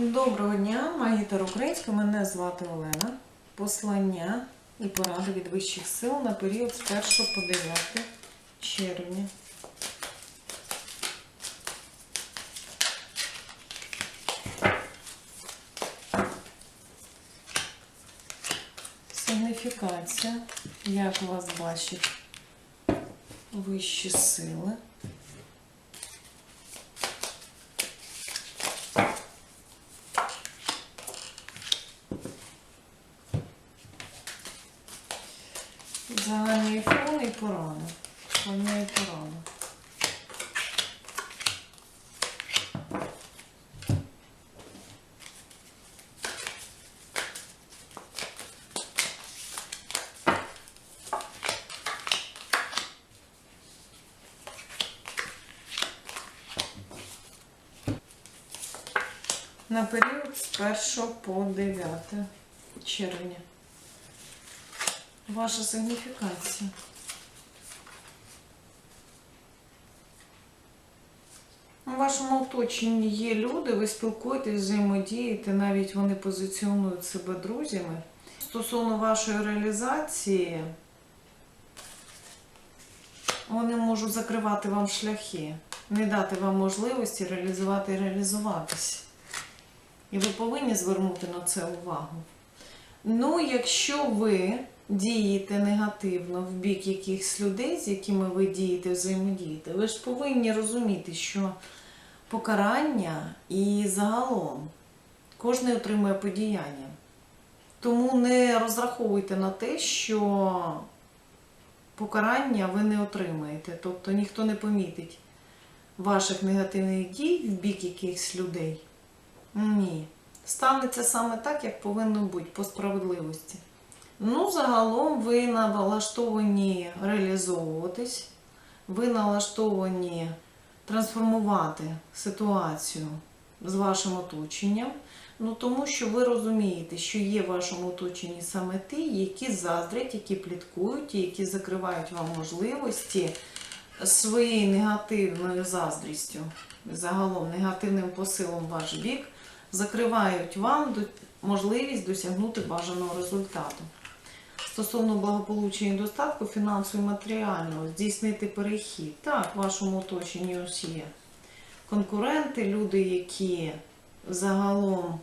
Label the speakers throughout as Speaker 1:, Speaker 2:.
Speaker 1: Доброго дня, магітар українська. Мене звати Олена. Послання і поради від вищих сил на період з 1 по 9 червня. Сигніфікація, як вас бачать вищі сили. Послання і порада. На період з 1 по 9 червня. Ваша сигніфікація. У вашому оточенні є люди, ви спілкуєтесь, взаємодієте, навіть вони позиціонують себе друзями. Стосовно вашої реалізації, вони можуть закривати вам шляхи, не дати вам можливості реалізувати і реалізуватись. І ви повинні звернути на це увагу. Ну, якщо ви дієте негативно в бік якихось людей, з якими ви дієте, взаємодієте, ви ж повинні розуміти, що покарання і загалом кожен отримує подіяння. Тому не розраховуйте на те, що покарання ви не отримаєте. Тобто ніхто не помітить ваших негативних дій в бік якихось людей. Ні. Станеться саме так, як повинно бути, по справедливості. Ну, загалом ви налаштовані реалізовуватись, ви налаштовані трансформувати ситуацію з вашим оточенням. Ну, тому що ви розумієте, що є в вашому оточенні саме ті, які заздрять, які пліткують, які закривають вам можливості своєю негативною заздрістю, загалом негативним посилом ваш бік, закривають вам можливість досягнути бажаного результату. Стосовно благополуччя і достатку фінансово і матеріального, здійснити перехід. Так, в вашому оточенні ось є конкуренти, люди, які загалом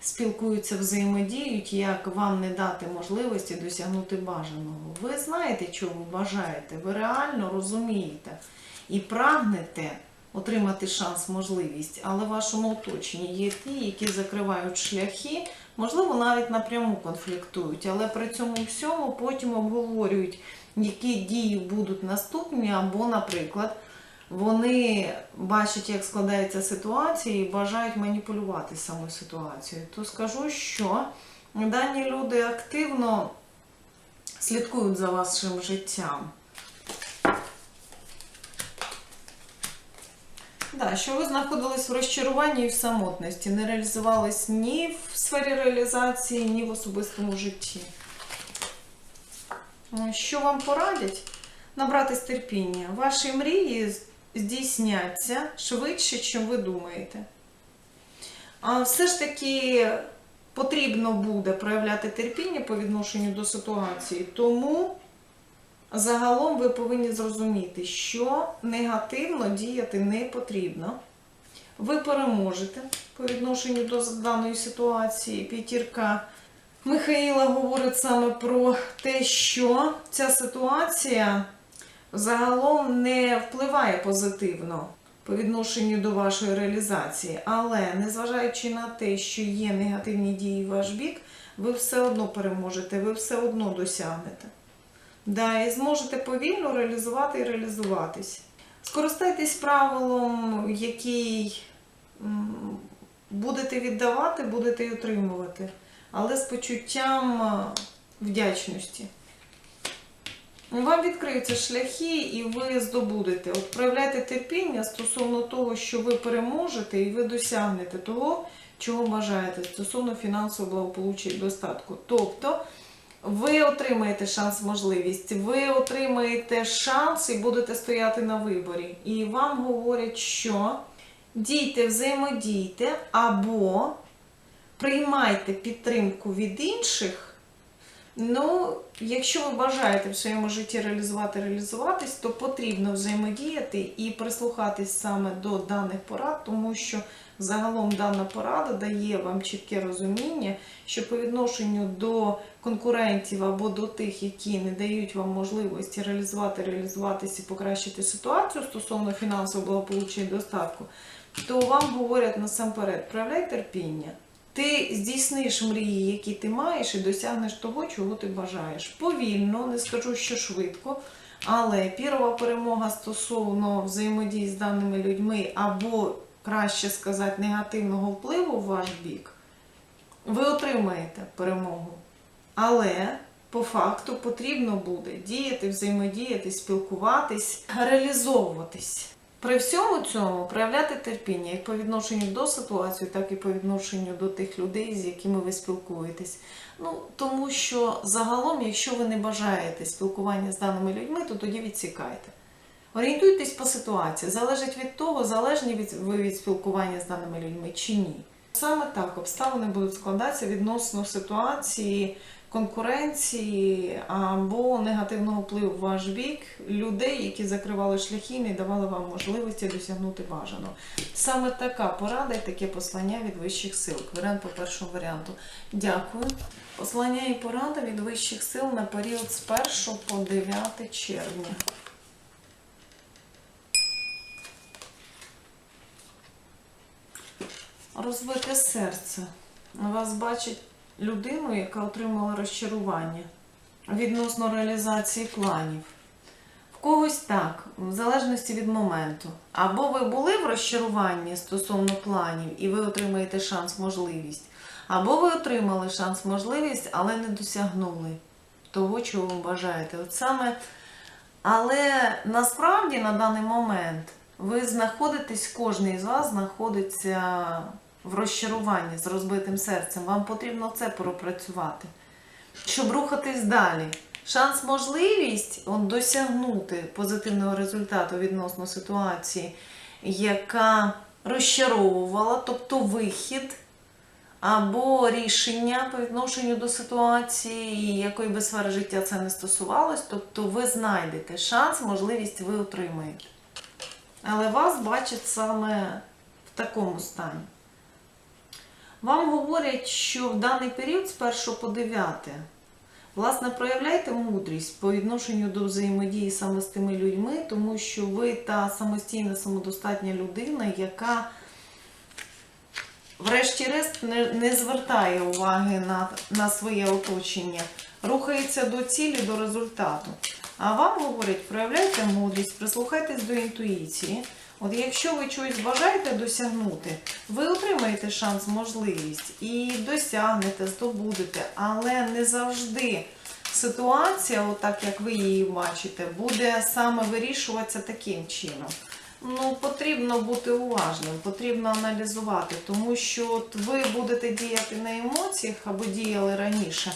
Speaker 1: спілкуються, взаємодіють, як вам не дати можливості досягнути бажаного. Ви знаєте, чого ви бажаєте, ви реально розумієте і прагнете отримати шанс, можливість, але в вашому оточенні є ті, які закривають шляхи, можливо, навіть напряму конфліктують, але при цьому всьому потім обговорюють, які дії будуть наступні, або, наприклад, вони бачать, як складається ситуація, і бажають маніпулювати самою ситуацією. То скажу, що дані люди активно слідкують за вашим життям. Да, що ви знаходились в розчаруванні і в самотності, не реалізувались ні в сфері реалізації, ні в особистому житті. Е, Що вам порадять? Набратись терпіння. Ваші мрії здійсняться швидше, чим ви думаєте. А все ж таки потрібно буде проявляти терпіння по відношенню до ситуації. Тому загалом ви повинні зрозуміти, що негативно діяти не потрібно. Ви переможете по відношенню до даної ситуації. П'ятірка Михаїла говорить саме про те, що ця ситуація загалом не впливає позитивно по відношенню до вашої реалізації. Але незважаючи на те, що є негативні дії в ваш бік, ви все одно переможете, ви все одно досягнете. Да, і зможете повільно реалізувати і реалізуватись. Скористайтесь правилом, який будете віддавати, будете й отримувати, але з почуттям вдячності. Вам відкриються шляхи і ви здобудете. От проявляйте терпіння стосовно того, що ви переможете і ви досягнете того, чого бажаєте стосовно фінансового благополуччя і достатку. Тобто ви отримаєте шанс, можливість, ви отримаєте шанс і будете стояти на виборі. І вам говорять, що дійте, взаємодійте або приймайте підтримку від інших. Ну, якщо ви бажаєте в своєму житті реалізувати, реалізуватись, то потрібно взаємодіяти і прислухатись саме до даних порад, тому що загалом дана порада дає вам чітке розуміння, що по відношенню до конкурентів або до тих, які не дають вам можливості реалізувати, реалізуватись і покращити ситуацію стосовно фінансового благополуччя і достатку, то вам говорять насамперед, проявляй терпіння. Ти здійсниш мрії, які ти маєш, і досягнеш того, чого ти бажаєш. Повільно, не скажу, що швидко, але пірова перемога стосовно взаємодії з даними людьми, або, краще сказати, негативного впливу в ваш бік, ви отримаєте перемогу. Але по факту потрібно буде діяти, взаємодіяти, спілкуватись, реалізовуватись. При всьому цьому проявляти терпіння як по відношенню до ситуації, так і по відношенню до тих людей, з якими ви спілкуєтесь. Ну тому що загалом, якщо ви не бажаєте спілкування з даними людьми, то тоді відсікайте. Орієнтуйтесь по ситуації, залежить від того, залежні від ви від спілкування з даними людьми чи ні. Саме так обставини будуть складатися відносно ситуації, конкуренції або негативного впливу в ваш бік людей, які закривали шляхи і не давали вам можливості досягнути бажаного. Саме така порада і таке послання від вищих сил. Варіант по першому варіанту. Дякую. Послання і порада від вищих сил на період з 1 по 9 червня. Розбите серце. Вас бачить людину, яка отримала розчарування відносно реалізації планів. В когось так, в залежності від моменту. Або ви були в розчаруванні стосовно планів, і ви отримаєте шанс, можливість. Або ви отримали шанс, можливість, але не досягнули того, чого ви бажаєте. От саме, але насправді на даний момент ви знаходитесь, кожен із вас знаходиться в розчаруванні з розбитим серцем. Вам потрібно це пропрацювати, щоб рухатись далі. Шанс, можливість от, досягнути позитивного результату відносно ситуації, яка розчаровувала, тобто вихід або рішення по відношенню до ситуації, якої би сфери життя це не стосувалось, тобто ви знайдете шанс, можливість ви отримаєте. Але вас бачать саме в такому стані. Вам говорять, що в даний період з 1 по 9, власне, проявляйте мудрість по відношенню до взаємодії саме з тими людьми, тому що ви та самостійна, самодостатня людина, яка, врешті-решт, не, не звертає уваги на, на своє оточення, рухається до цілі, до результату. А вам говорять, проявляйте мудрість, прислухайтесь до інтуїції. От якщо ви чогось бажаєте досягнути, ви отримаєте шанс, можливість і досягнете, здобудете, але не завжди ситуація, отак як ви її бачите, буде саме вирішуватися таким чином. Ну, потрібно бути уважним, потрібно аналізувати, тому що от ви будете діяти на емоціях або діяли раніше.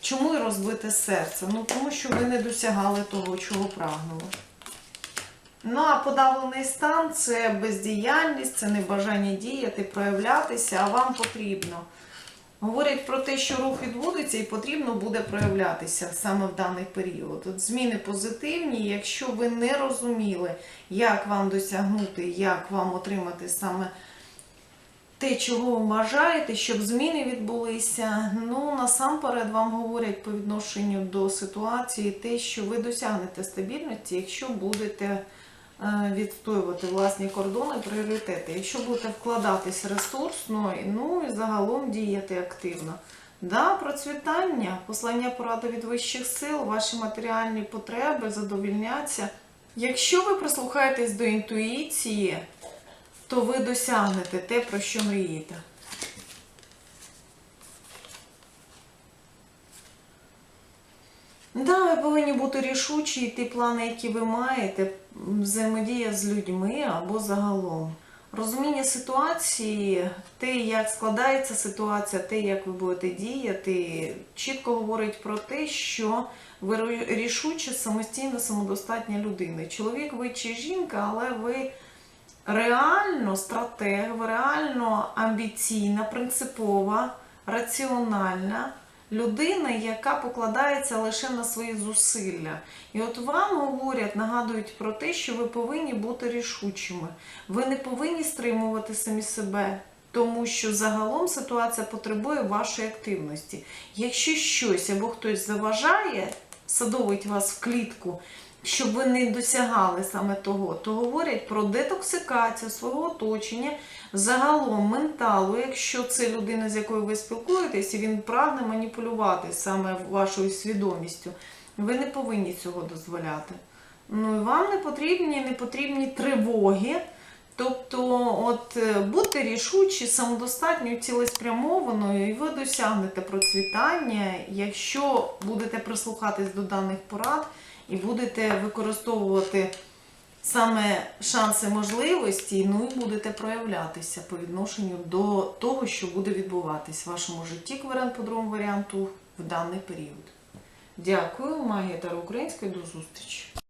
Speaker 1: Чому розбите серце? Ну тому що ви не досягали того, чого прагнули. Ну, а подавлений стан це бездіяльність, це небажання діяти, проявлятися, а вам потрібно. Говорять про те, що рух відбудеться і потрібно буде проявлятися саме в даний період. От зміни позитивні, якщо ви не розуміли, як вам досягнути, як вам отримати саме те, чого ви бажаєте, щоб зміни відбулися. Ну, насамперед вам говорять по відношенню до ситуації те, що ви досягнете стабільності, якщо будете відстоювати власні кордони, пріоритети. Якщо будете вкладатись ресурсно, ну і загалом діяти активно. Да, процвітання, послання поради від вищих сил, ваші матеріальні потреби задовільняться. Якщо ви прислухаєтесь до інтуїції, то ви досягнете те, про що мрієте. Да, ви повинні бути рішучі, і ті плани, які ви маєте, взаємодія з людьми або загалом. Розуміння ситуації, те, як складається ситуація, те, як ви будете діяти, чітко говорить про те, що ви рішуча, самостійна, самодостатня людина. Чоловік ви чи жінка, але ви реально стратег, ви реально амбіційна, принципова, раціональна людина, яка покладається лише на свої зусилля. І от вам говорять, нагадують про те, що ви повинні бути рішучими. Ви не повинні стримувати самі себе. Тому що загалом ситуація потребує вашої активності. Якщо щось або хтось заважає, садовить вас в клітку, щоб ви не досягали саме того, то говорять про детоксикацію свого оточення, загалом менталу, якщо це людина, з якою ви спілкуєтесь, і він прагне маніпулювати саме вашою свідомістю, ви не повинні цього дозволяти. Ну і вам не потрібні, не потрібні тривоги. Тобто, от е, бути рішучі, самодостатньою, цілеспрямованою, і ви досягнете процвітання, якщо будете прислухатись до даних порад і будете використовувати саме шанси можливості, ну і будете проявлятися по відношенню до того, що буде відбуватись в вашому житті, варіант по другому варіанту в даний період. Дякую, магія Таро Української, до зустрічі!